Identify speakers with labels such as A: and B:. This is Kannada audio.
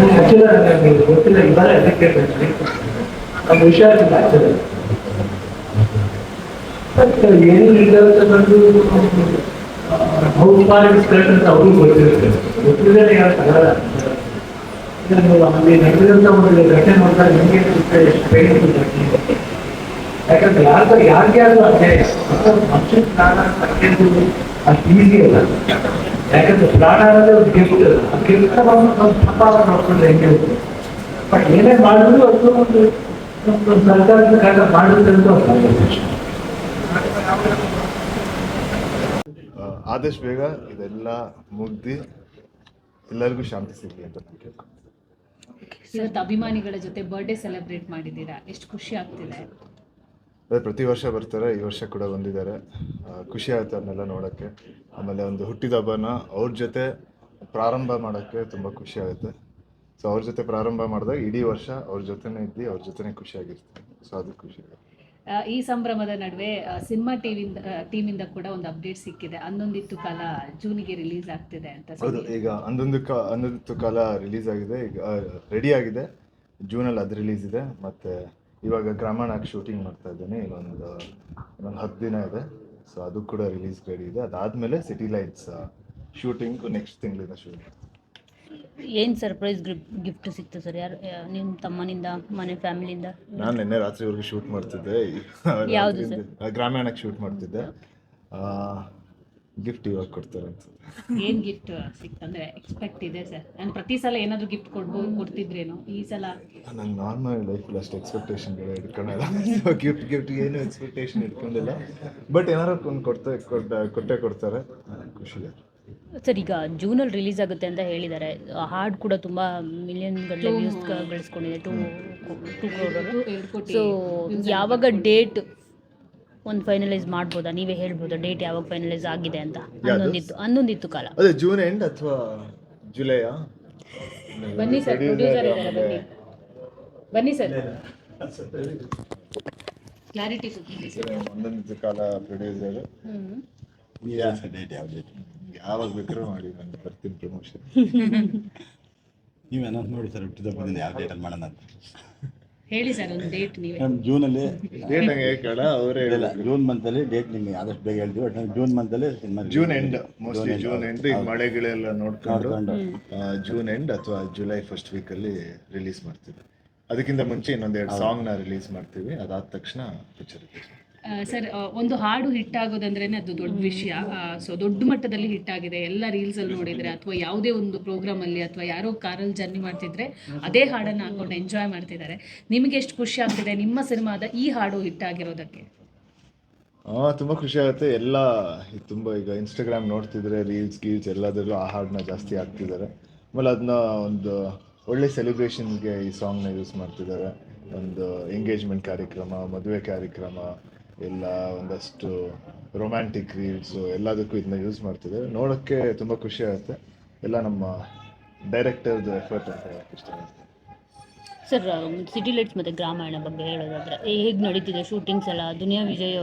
A: ಗೊತ್ತಿಲ್ಲ ಇದ್ದಾರೆ ಅದು ಹುಷಾರಿಲ್ಲ ಬಟ್ ಏನಿದೆ ಅಂತ ಬಂದು ಹೌಸ್ ಪಾಲಿಟಿಕ್ಸ್ ಕರೆಕ್ಟ್ ಅಂತ ಅವ್ರಿಗೂ ಗೊತ್ತಿರುತ್ತೆ. ಗೊತ್ತಿಲ್ಲದೆ ಹೇಳಕ್ಕಾಗಲ್ಲ ಇದನ್ನು ಅಲ್ಲಿ ನಡೆದಿರುವಂತ ಒಂದು ಘಟನೆ ನೋಡಿದಾಗ ನಿಮಗೆ ಯಾಕಂದ್ರೆ ಯಾರು ಯಾರಿಗೆ ಆದ್ರೂ ಅನ್ಯಾಯ ಮನುಷ್ಯನ ತಗ್ಗಿದ್ದು ಅಷ್ಟು ಈಸಿ ಅಲ್ಲ. ಯಾಕಂದ್ರೆ ಪ್ರಾಣ ಅನ್ನೋದೇ ಒಂದು ಗಿಫ್ಟ್ ಆ ಗಿಫ್ಟ್ ಒಂದು ತಪ್ಪ ನೋಡ್ಕೊಂಡು ಹೆಂಗೆ ಬಟ್ ಏನೇ ಮಾಡಿದ್ರು ಅದು ಒಂದು ಒಂದು ಸರ್ಕಾರದ ಕಾರಣ ಮಾಡುತ್ತೆ ಅಂತ
B: ಆದಷ್ಟು ಬೇಗ ಇದೆಲ್ಲ ಮುಗ್ದಿ ಎಲ್ಲರಿಗೂ ಶಾಂತಿ ಸಿಗಲಿ ಅಂತ.
C: ಇವತ್ತು ಅಭಿಮಾನಿಗಳ ಜೊತೆ ಬರ್ಡೇ ಸೆಲೆಬ್ರೇಟ್ ಮಾಡಿದ್ದೀರಾ? ಎಷ್ಟು ಖುಷಿ ಆಗ್ತಿದೆ?
B: ಪ್ರತಿ ವರ್ಷ ಬರ್ತಾರೆ ಈ ವರ್ಷ ಕೂಡ ಬಂದಿದ್ದಾರೆ. ಖುಷಿ ಆಯ್ತು ಅದನ್ನೆಲ್ಲ ನೋಡೋಕ್ಕೆ. ಆಮೇಲೆ ಒಂದು ಹುಟ್ಟಿದ ಹಬ್ಬನ ಅವ್ರ ಜೊತೆ ಪ್ರಾರಂಭ ಮಾಡೋಕ್ಕೆ ತುಂಬ ಖುಷಿ ಆಗುತ್ತೆ. ಸೊ ಅವ್ರ ಜೊತೆ ಪ್ರಾರಂಭ ಮಾಡಿದಾಗ ಇಡೀ ವರ್ಷ ಅವ್ರ ಜೊತೆನೇ ಇದ್ದು ಅವ್ರ ಜೊತೆನೇ ಖುಷಿಯಾಗಿರ್ತೀನಿ. ಸೊ ಅದು ಖುಷಿ
C: ಈ ಸಂಭ್ರಮದ ನಡುವೆ ಸಿನಿಮಾ ಟಿವಿಯಿಂದ ಟೀಮಿಂದ ಕೂಡ ಒಂದು ಅಪ್ಡೇಟ್ ಸಿಕ್ಕಿದೆ. ಹನ್ನೊಂದಿತ್ತು ಕಾಲ ಜೂನಿಗೆ ರಿಲೀಸ್ ಆಗ್ತಿದೆ ಅಂತ
B: ಹೌದು ಈಗ ಹನ್ನೊಂದು ಕಾ ಹನ್ನೊಂದು ಕಾಲ ರಿಲೀಸ್ ಆಗಿದೆ. ಈಗ ರೆಡಿ ಆಗಿದೆ. ಜೂನಲ್ಲಿ ಅದು ರಿಲೀಸ್ ಇದೆ. ಮತ್ತು ಇವಾಗ ಗ್ರಾಮಾಣಕ್ಕೆ ಶೂಟಿಂಗ್ ಮಾಡ್ತಾ ಇದ್ದೀನಿ ಇನ್ನೊಂದು ಇನ್ನೊಂದು ಹತ್ತು ದಿನ ಇದೆ. ಸೊ ಅದು ಕೂಡ ರಿಲೀಸ್ ರೆಡಿ ಇದೆ. ಅದಾದಮೇಲೆ ಸಿಟಿ ಲೈಟ್ಸ್ ಶೂಟಿಂಗ್ ನೆಕ್ಸ್ಟ್ ತಿಂಗಳಿಂದ ಶೂಟಿಂಗ್
D: ಏನು ಸರ್ಪ್ರೈಸ್ ಗಿಫ್ಟ್ ಸಿಕ್ತು ಸರ್ ಯಾರು ನಿಮ್ಮ ತಮ್ಮನಿಂದ ಮನೆ ಫ್ಯಾಮಿಲಿಯಿಂದ
B: ನಾನು ನಿನ್ನೆ ರಾತ್ರಿವರೆಗೂ ಶೂಟ್ ಮಾಡ್ತಿದ್ದೆ.
D: ಯಾವುದು
B: ಗ್ರಾಮಾಣಕ್ಕೆ ಶೂಟ್ ಮಾಡ್ತಿದ್ದೆ. ಗಿಫ್ಟ್ ಇವಾಗ ಕೊಡ್ತಾರೆ. ಅನ್ಸುತ್ತೆ
C: ಏನ್ ಗಿಫ್ಟ್ ಸಿಕ್ತಂದ್ರೆ ಎಕ್ಸ್ಪೆಕ್ಟ್ ಇದೆ ಸರ್. ನಾನು ಪ್ರತಿ ಸಲ ಏನಾದ್ರು ಗಿಫ್ಟ್ ಕೊಡ್ಬೋದು ಕೊಡ್ತಿದ್ರೇನೋ ಈ ಸಲ
B: ನಂಗೆ ನಾರ್ಮಲ್ ಲೈಫಲ್ಲಿ ಅಷ್ಟು ಎಕ್ಸ್ಪೆಕ್ಟೇಷನ್ಗಳು ಇಟ್ಕೊಂಡಿಲ್ಲ. ಗಿಫ್ಟ್ ಗಿಫ್ಟ್ ಏನು ಎಕ್ಸ್ಪೆಕ್ಟೇಷನ್ ಇಟ್ಕೊಂಡಿಲ್ಲ. ಬಟ್ ಏನಾರು ಒಂದು ಕೊಡ್ತಾ ಕೊಟ್ಟ ಕೊಟ್ಟೆ ಕೊಡ್ತಾರೆ. ಖುಷಿ
D: ಸರ್ ಈಗ ಜೂನಲ್ಲಿ ರಿಲೀಸ್ ಆಗುತ್ತೆ ಅಂತ ಹೇಳಿದ್ದಾರೆ. ಹಾರ್ಡ್ ಹಾಡು ಕೂಡ ತುಂಬ ಮಿಲಿಯನ್ ಗಟ್ಟಲೆ ವ್ಯೂಸ್ ಗಳಿಸ್ಕೊಂಡಿದೆ. ಟೂ ಟೂ ಸೊ ಯಾವಾಗ ಡೇಟ್ ಒಂದು ಫೈನಲೈಸ್ ಮಾಡ್ಬೋದಾ? ನೀವೇ ಹೇಳ್ಬೋದಾ ಡೇಟ್ ಯಾವಾಗ ಫೈನಲೈಸ್ ಆಗಿದೆ ಅಂತ? ಹನ್ನೊಂದಿತ್ತು ಹನ್ನೊಂದಿತ್ತು ಕಾಲ.
B: ಅದೇ ಜೂನ್ ಎಂಡ್ ಅಥವಾ ಜುಲೈ
C: ಬನ್ನಿ ಸರ್ ಪ್ರೊಡ್ಯೂಸರ್ ಇದ್ದಾರೆ ಬನ್ನಿ. ಬನ್ನಿ ಸರ್. ಕ್ಲಾರಿಟಿ
B: ಒಂದೊಂದು ಕಾಲ ಪ್ರೊಡ್ಯೂಸರ್
C: ಹ್ಮ್.
B: ಡೇಟ್ ಯಾವ ಡೇಟ್ ಯಾವಾಗ ಬೇಕಾದ್ರೂ ಮಾಡಿ ನಾನು ಬರ್ತೀನಿ ಪ್ರಮೋಷನ್
E: ನೀವು ಅನೌನ್ಸ್ ಮಾಡಿ ಸರ್ ಹುಟ್ಟಿದ ಯಾವ ಡೇಟಲ್ಲಿ ಮಾಡೋಣ ಅಂತ.
C: ಹೇಳಿ ಸರ್ ಒಂದು ಡೇಟ್ ನೀವೇ.
E: ಜೂನ್ ಜೂನಲ್ಲಿ
B: ಡೇಟ್ ಹಂಗೆ ಕೇಳ ಅವರೇ
E: ಇಲ್ಲ ಜೂನ್ ಮಂತಲ್ಲಿ ಡೇಟ್ ನಿಮಗೆ ಆದಷ್ಟು ಬೇಗ ಹೇಳ್ತೀವಿ. ನಾವು June ಮಂತಲ್ಲಿ cinema
B: June end mostly June end ಈಗ ಮಳೆಗಳೆಲ್ಲ ನೋಡ್ಕೊಂಡು
E: ನೋಡ್ಕೊಂಡು.
B: ಜೂನ್ ಎಂಡ್ ಅಥವಾ ಜುಲೈ ಫಸ್ಟ್ ಅಲ್ಲಿ ರಿಲೀಸ್ ಮಾಡ್ತೀವಿ. ಅದಕ್ಕಿಂತ ಮುಂಚೆ ಇನ್ನೊಂದೆರ ಸಾಂಗ್ನ ರಿಲೀಸ್ ಮಾಡ್ತೀವಿ. ಅದಾದ ತಕ್ಷಣ ಪಿಕ್ಚರ್
C: ಸರ್ ಒಂದು ಹಾಡು ಹಿಟ್ ಆಗೋದಂದ್ರೇನೆ ಅದು ದೊಡ್ಡ ವಿಷಯ. ಸೊ ದೊಡ್ಡ ಮಟ್ಟದಲ್ಲಿ ಹಿಟ್ ಆಗಿದೆ. ಎಲ್ಲ ರೀಲ್ಸ್ ಅಲ್ಲಿ ನೋಡಿದ್ರೆ ಅಥವಾ ಯಾವುದೇ ಒಂದು ಪ್ರೋಗ್ರಾಮ್ ಅಲ್ಲಿ ಅಥವಾ ಯಾರೋ ಕಾರಲ್ಲಿ ಜರ್ನಿ ಮಾಡ್ತಿದ್ರೆ ಅದೇ ಹಾಡನ್ನು ಹಾಕೊಂಡು ಎಂಜಾಯ್ ಮಾಡ್ತಿದ್ದಾರೆ. ನಿಮಗೆ ಎಷ್ಟು ಖುಷಿ ಆಗ್ತಿದೆ ನಿಮ್ಮ ಸಿನಿಮಾದ ಈ ಹಾಡು ಹಿಟ್ ಆಗಿರೋದಕ್ಕೆ?
B: ಹಾಂ ತುಂಬ ಖುಷಿ ಆಗುತ್ತೆ. ಎಲ್ಲ ತುಂಬಾ ತುಂಬ ಈಗ ಇನ್ಸ್ಟಾಗ್ರಾಮ್ ನೋಡ್ತಿದ್ರೆ ರೀಲ್ಸ್ ಗೀಲ್ಸ್ ಎಲ್ಲದರಲ್ಲೂ ಆ ಹಾಡನ್ನ ಜಾಸ್ತಿ ಹಾಕ್ತಿದ್ದಾರೆ. ಆಮೇಲೆ ಅದನ್ನ ಒಂದು ಒಳ್ಳೆ ಸೆಲೆಬ್ರೇಷನ್ಗೆ ಈ ಸಾಂಗ್ನ ಯೂಸ್ ಮಾಡ್ತಿದ್ದಾರೆ. ಒಂದು ಎಂಗೇಜ್ಮೆಂಟ್ ಕಾರ್ಯಕ್ರಮ ಮದುವೆ ಕಾರ್ಯಕ್ರಮ ಎಲ್ಲ ಒಂದಷ್ಟು ರೊಮ್ಯಾಂಟಿಕ್ ರೀಲ್ಸು ಎಲ್ಲದಕ್ಕೂ ಇದನ್ನ ಯೂಸ್ ಮಾಡ್ತಿದ್ದಾರೆ ನೋಡೋಕ್ಕೆ ತುಂಬ ಖುಷಿ ಆಗುತ್ತೆ. ಎಲ್ಲ ನಮ್ಮ ಡೈರೆಕ್ಟರ್ದು ಎಫರ್ಟ್ ಅಂತ ಹೇಳಕ್ಕೆ ಇಷ್ಟಪಡ್ತೀನಿ
D: ಸರ್ ಸಿಟಿ ಲೈಟ್ಸ್ ಮತ್ತು ಗ್ರಾಮಾಯಣ ಬಗ್ಗೆ ಹೇಳೋದಾದ್ರೆ, ಹೇಗೆ ನಡೀತಿದೆ ಶೂಟಿಂಗ್ಸ್ ಎಲ್ಲ? ದುನಿಯಾ ವಿಜಯ್